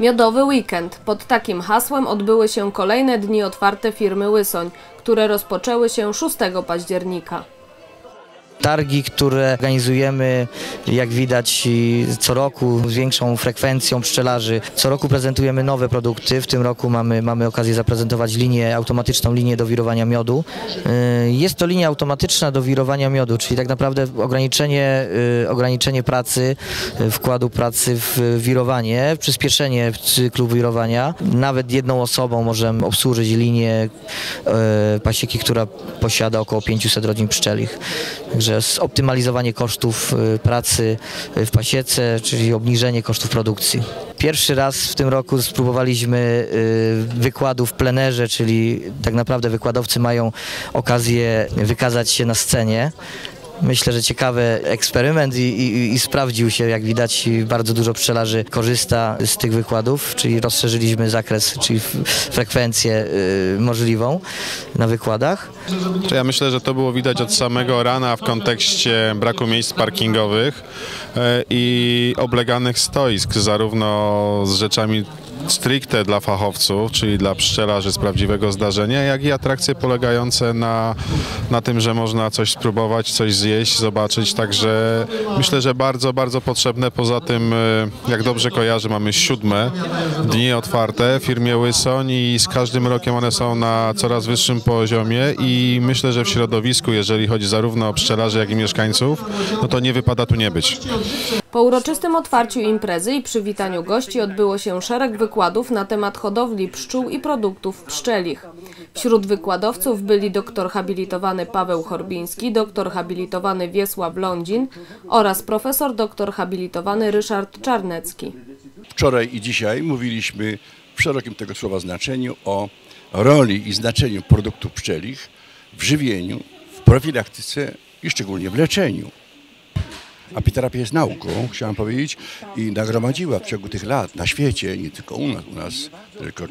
Miodowy weekend. Pod takim hasłem odbyły się kolejne dni otwarte firmy Łysoń, które rozpoczęły się 6 października. Targi, które organizujemy, jak widać co roku z większą frekwencją pszczelarzy. Co roku prezentujemy nowe produkty. W tym roku mamy, mamy okazję zaprezentować linię, automatyczną linię do wirowania miodu. Yy, Jest to linia automatyczna do wirowania miodu, czyli tak naprawdę ograniczenie, yy, ograniczenie pracy, yy, wkładu pracy w wirowanie, przyspieszenie cyklu wirowania. Nawet jedną osobą możemy obsłużyć linię pasieki, która posiada około 500 rodzin pszczelich. Także zoptymalizowanie kosztów y, pracy y, w pasiece, czyli obniżenie kosztów produkcji. Pierwszy raz w tym roku spróbowaliśmy y, wykładu w plenerze, czyli tak naprawdę wykładowcy mają okazję wykazać się na scenie. Myślę, że ciekawy eksperyment i, i, i sprawdził się, jak widać bardzo dużo pszczelarzy korzysta z tych wykładów, czyli rozszerzyliśmy zakres, czyli frekwencję y, możliwą na wykładach. Ja myślę, że to było widać od samego rana w kontekście braku miejsc parkingowych e, i obleganych stoisk, zarówno z rzeczami stricte dla fachowców, czyli dla pszczelarzy z prawdziwego zdarzenia, jak i atrakcje polegające na, na tym, że można coś spróbować, coś zjeść, zobaczyć. Także myślę, że bardzo, bardzo potrzebne. Poza tym, e, jak dobrze kojarzę, mamy siódme dni otwarte w firmie Łysoń i z każdym rokiem one są na coraz wyższym poziomie i myślę, że w środowisku, jeżeli chodzi zarówno o pszczelarzy, jak i mieszkańców, no to nie wypada tu nie być. Po uroczystym otwarciu imprezy i przywitaniu gości odbyło się szereg wykładów na temat hodowli pszczół i produktów pszczelich. Wśród wykładowców byli doktor habilitowany Paweł Horbiński, doktor habilitowany Wiesław Lądzin oraz profesor doktor habilitowany Ryszard Czarnecki. Wczoraj i dzisiaj mówiliśmy w szerokim tego słowa znaczeniu o roli i znaczeniu produktów pszczelich w żywieniu, w profilaktyce i szczególnie w leczeniu. Apiterapia jest nauką, chciałem powiedzieć, i nagromadziła w ciągu tych lat na świecie, nie tylko u nas, u nas tylko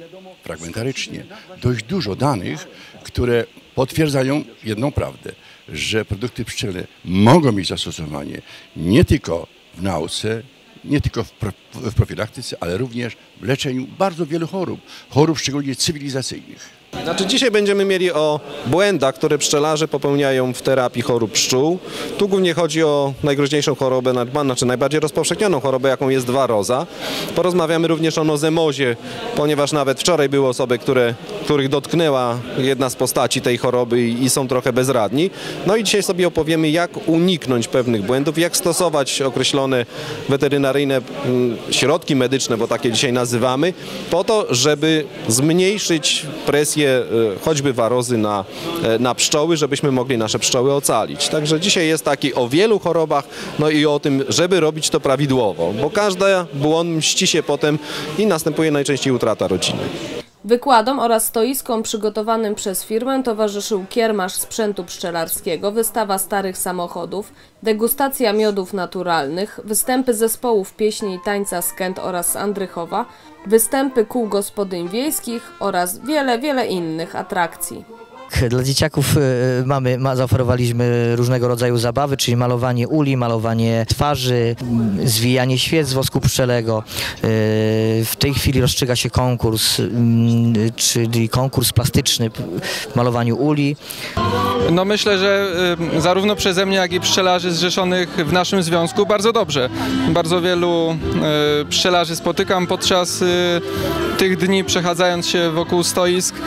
fragmentarycznie, dość dużo danych, które potwierdzają jedną prawdę, że produkty pszczele mogą mieć zastosowanie nie tylko w nauce, nie tylko w, w profilaktyce, ale również w leczeniu bardzo wielu chorób, chorób szczególnie cywilizacyjnych. Znaczy dzisiaj będziemy mieli o błędach, które pszczelarze popełniają w terapii chorób pszczół. Tu głównie chodzi o najgroźniejszą chorobę, na- znaczy najbardziej rozpowszechnioną chorobę, jaką jest waroza. Porozmawiamy również o nozemozie, ponieważ nawet wczoraj były osoby, które, których dotknęła jedna z postaci tej choroby i, i są trochę bezradni. No i dzisiaj sobie opowiemy, jak uniknąć pewnych błędów, jak stosować określone weterynaryjne mm, środki medyczne, bo takie dzisiaj nazywamy, po to, żeby zmniejszyć presję e, choćby warozy na, e, na pszczoły, żebyśmy mogli nasze pszczoły ocalić. Także dzisiaj jest taki o wielu chorobach, no i o tym, żeby robić to prawidłowo, bo każda błąd mści się potem i następuje najczęściej utrata rodziny. Wykładom oraz stoiskom przygotowanym przez firmę towarzyszył kiermasz sprzętu pszczelarskiego, wystawa starych samochodów, degustacja miodów naturalnych, występy zespołów pieśni i tańca Kęt oraz Andrychowa, występy kół gospodyń wiejskich oraz wiele, wiele innych atrakcji. Dla dzieciaków y, mamy, ma, zaoferowaliśmy różnego rodzaju zabawy, czyli malowanie uli, malowanie twarzy, zwijanie świec z wosku pszczelego. Y, W tej chwili rozstrzyga się konkurs, czyli konkurs plastyczny w malowaniu uli. No myślę, że y, zarówno przeze mnie, jak i pszczelarzy zrzeszonych w naszym związku bardzo dobrze. Bardzo wielu y, pszczelarzy spotykam podczas y, tych dni przechadzając się wokół stoisk, y,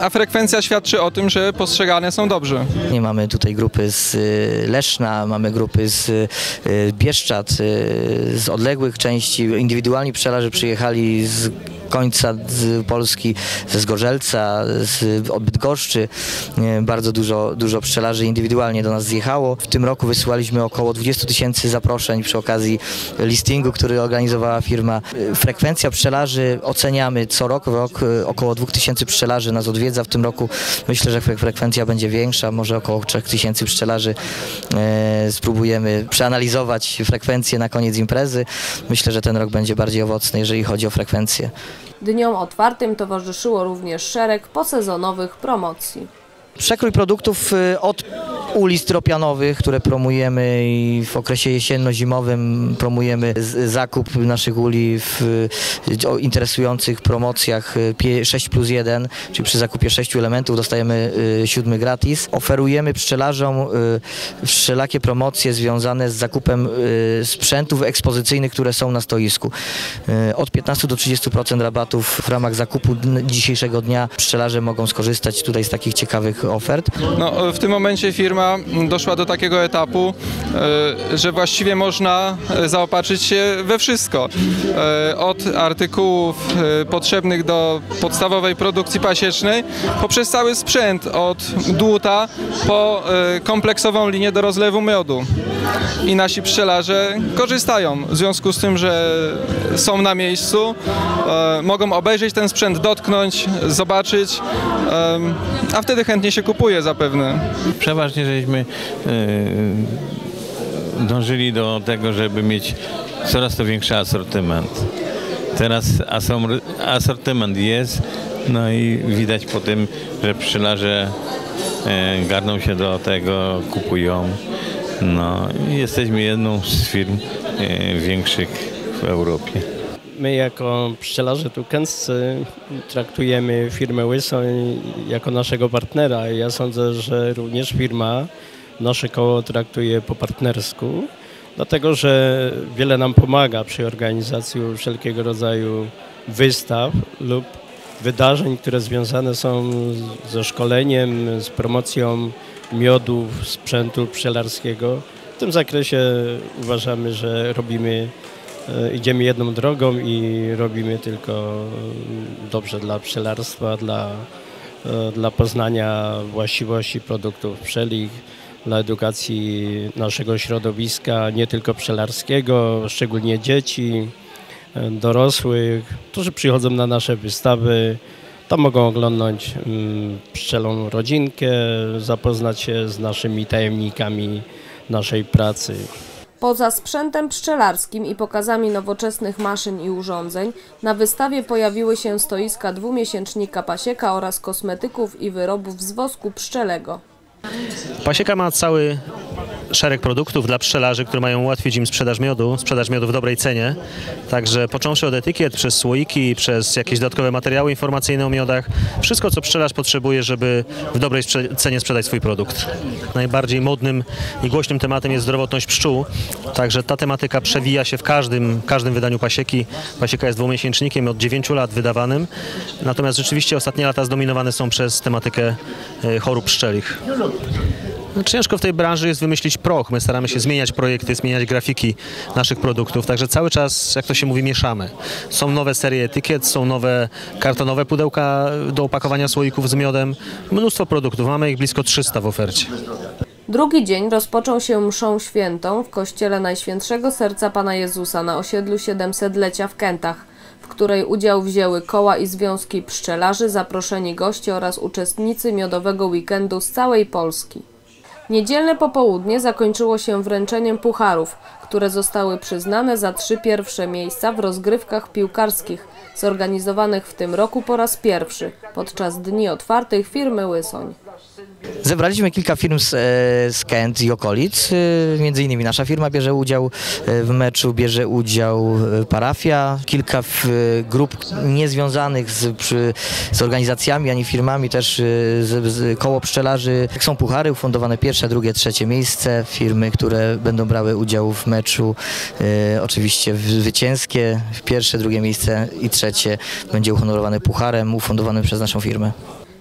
a frekwencja świadczy o tym, że postrzegane są dobrze. Nie mamy tutaj grupy z y, Leszna, mamy grupy z y, Bieszczad, y, z odległych części. Indywidualni pszczelarze przyjechali z końca Polski, ze Zgorzelca, z Bydgoszczy. Bardzo dużo, dużo pszczelarzy indywidualnie do nas zjechało. W tym roku wysyłaliśmy około 20 tysięcy zaproszeń przy okazji listingu, który organizowała firma. Frekwencja pszczelarzy oceniamy co rok, rok y, około 2000 pszczelarzy nas odwiedza. W tym roku myślę, że fre- frekwencja będzie większa, może około 3000 pszczelarzy. E, spróbujemy przeanalizować frekwencję na koniec imprezy. Myślę, że ten rok będzie bardziej owocny, jeżeli chodzi o frekwencję. Dniom otwartym towarzyszyło również szereg posezonowych promocji. Przekrój produktów y, od uli stropianowych, które promujemy i w okresie jesienno-zimowym promujemy zakup naszych uli w y, interesujących promocjach y, pie- 6 plus 1, czyli przy zakupie 6 elementów dostajemy y, siódmy gratis. Oferujemy pszczelarzom y, wszelakie promocje związane z zakupem y, sprzętów ekspozycyjnych, które są na stoisku. Y, Od 15 do 30% rabatów w ramach zakupu dzisiejszego dnia pszczelarze mogą skorzystać tutaj z takich ciekawych ofert. No, w tym momencie firma doszła do takiego etapu, e, że właściwie można e, zaopatrzyć się we wszystko. E, Od artykułów potrzebnych do podstawowej produkcji pasiecznej, poprzez cały sprzęt, od dłuta po kompleksową linię do rozlewu miodu. I nasi pszczelarze korzystają w związku z tym, że są na miejscu, mogą obejrzeć ten sprzęt, dotknąć, zobaczyć, a wtedy chętnie się kupuje zapewne. Przeważnie żeśmy e, dążyli do tego, żeby mieć coraz to większy asortyment. Teraz asortyment jest, no i widać po tym, że pszczelarze e, garną się do tego, kupują. No, jesteśmy jedną z firm e, większych w Europie. My jako pszczelarze tukenscy traktujemy firmę Łysoń jako naszego partnera. Ja sądzę, że również firma nasze koło traktuje po partnersku, dlatego że wiele nam pomaga przy organizacji wszelkiego rodzaju wystaw lub wydarzeń, które związane są ze szkoleniem, z promocją miodów, sprzętu pszczelarskiego. W tym zakresie uważamy, że robimy idziemy jedną drogą i robimy tylko e, dobrze dla pszczelarstwa, dla, e, dla poznania właściwości produktów pszczelich, dla edukacji naszego środowiska, nie tylko pszczelarskiego, szczególnie dzieci, e, dorosłych, którzy przychodzą na nasze wystawy. Tam mogą oglądać mm, pszczelą rodzinkę, zapoznać się z naszymi tajemnikami naszej pracy. Poza sprzętem pszczelarskim i pokazami nowoczesnych maszyn i urządzeń, na wystawie pojawiły się stoiska dwumiesięcznika pasieka oraz kosmetyków i wyrobów z wosku pszczelego. Pasieka ma cały szereg produktów dla pszczelarzy, które mają ułatwić im sprzedaż miodu, sprzedaż miodu w dobrej cenie. Także począwszy od etykiet, przez słoiki, przez jakieś dodatkowe materiały informacyjne o miodach, wszystko co pszczelarz potrzebuje, żeby w dobrej sprze- cenie sprzedać swój produkt. Najbardziej modnym i głośnym tematem jest zdrowotność pszczół, także ta tematyka przewija się w każdym, każdym wydaniu pasieki. Pasieka jest dwumiesięcznikiem od 9 lat wydawanym, natomiast rzeczywiście ostatnie lata zdominowane są przez tematykę e, chorób pszczelich. No, Ciężko w tej branży jest wymyślić proch. My staramy się zmieniać projekty, zmieniać grafiki naszych produktów, także cały czas, jak to się mówi, mieszamy. Są nowe serie etykiet, są nowe kartonowe pudełka do opakowania słoików z miodem. Mnóstwo produktów, mamy ich blisko 300 w ofercie. Drugi dzień rozpoczął się mszą świętą w kościele Najświętszego Serca Pana Jezusa na osiedlu 700-lecia w Kętach, w której udział wzięły koła i związki pszczelarzy, zaproszeni goście oraz uczestnicy miodowego weekendu z całej Polski. Niedzielne popołudnie zakończyło się wręczeniem pucharów, które zostały przyznane za trzy pierwsze miejsca w rozgrywkach piłkarskich, zorganizowanych w tym roku po raz pierwszy podczas Dni Otwartych firmy Łysoń. Zebraliśmy kilka firm z, e, z Kent i okolic. E, Między innymi nasza firma bierze udział e, w meczu, bierze udział parafia. Kilka grup niezwiązanych z, przy, z organizacjami ani firmami, też z, z koło pszczelarzy. Są puchary ufundowane pierwsze, drugie, trzecie miejsce. Firmy, które będą brały udział w meczu. E, oczywiście zwycięskie. Pierwsze, drugie miejsce i trzecie będzie uhonorowane pucharem ufundowanym przez naszą firmę.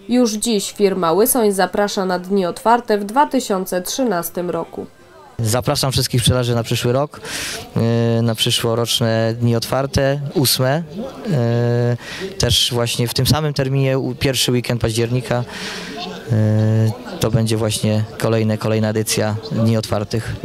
Już dziś firma Łysoń zaprasza na Dni Otwarte w 2013 roku. Zapraszam wszystkich pszczelarzy na przyszły rok, yy, na przyszłoroczne dni otwarte, ósme. Yy, Też właśnie w tym samym terminie, pierwszy weekend października. Yy, To będzie właśnie kolejne, kolejna edycja dni otwartych.